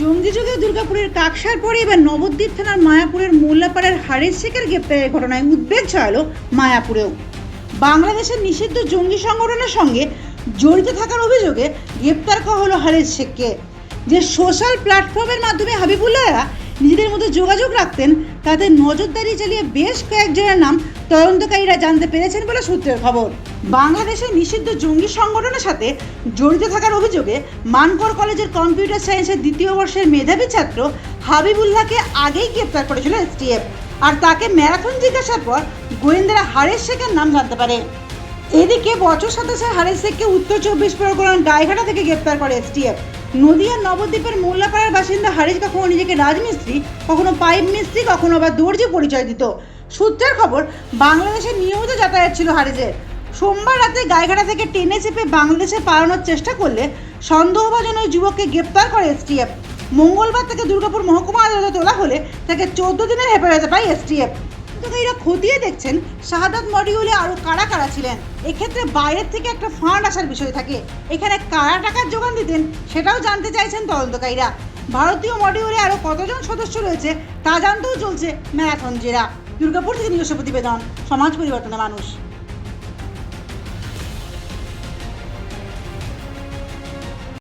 জঙ্গি যুগে দুর্গাপুরের কাকসার পরে এবার নবদ্বীপ থানার মায়াপুরের মোল্লাপাড়ার হারের শেখের গ্রেপ্তারের ঘটনায় উদ্বেগ ছড়ালো মায়াপুরেও। বাংলাদেশের নিষিদ্ধ জঙ্গি সংগঠনের সঙ্গে জড়িত থাকার অভিযোগে গ্রেপ্তার করা হলো হারের শেখকে। যে সোশ্যাল প্ল্যাটফর্মের মাধ্যমে হাবিবুল্লাহরা নিজেদের মধ্যে যোগাযোগ রাখতেন, তাদের নজরদারি চালিয়ে বেশ কয়েকজনের নাম তদন্তকারীরা জানতে পেরেছেন বলে সূত্রের খবর। বাংলাদেশের নিষিদ্ধ জঙ্গি সংগঠনের সাথে জড়িত থাকার অভিযোগে মানকর কলেজের কম্পিউটার সায়েন্সের দ্বিতীয় বর্ষের মেধাবী ছাত্র হাবিবুল্লাহকে আগেই গ্রেপ্তার করেছিল এসটিএফ। আর তাকে ম্যারাথন জিজ্ঞাসার পর গোয়েন্দারা হারেস শেখের নাম জানতে পারে। এদিকে বছর সাতাশের হারেস শেখকে উত্তর চব্বিশ পরগনার গাইঘাটা থেকে গ্রেপ্তার করে এসটিএফ। নদিয়ার নবদ্বীপের মোল্লাপাড়ার বাসিন্দা হারিস কখনো নিজেকে রাজমিস্ত্রি, কখনো পাইপ মিস্ত্রি, কখনো আবার দর্জি পরিচয় দিত। সূত্রের খবর বাংলাদেশের নিয়মিত যাতায়াত ছিল হারিজের সোমবার রাতে গায়েঘাটা থেকে টেনে চেপে বাংলাদেশে পালানোর চেষ্টা করলে সন্দেহভাজন ওই যুবককে গ্রেপ্তার করে এসটিএফ। মঙ্গলবার তাকে দুর্গাপুর মহকুমা আদালতে তোলা হলে তাকে চোদ্দ দিনের হেফাজতে পায় এসটিএফ। এরা খতিয়ে দেখছেন শাহাদাত মডিউলে আরও কারা কারা ছিলেন। এক্ষেত্রে বাইরের থেকে একটা ফান্ড আসার বিষয় থাকে। এখানে কারা টাকার যোগান দিতেন সেটাও জানতে চাইছেন তদন্তকারীরা। ভারতীয় মডিউলে আরও কতজন সদস্য রয়েছে তা জানতেও চলছে ম্যারাথন জেরা। দুর্গাপুর থেকে নিজস্ব প্রতিবেদন, সমাজ পরিবর্তনের মানুষ।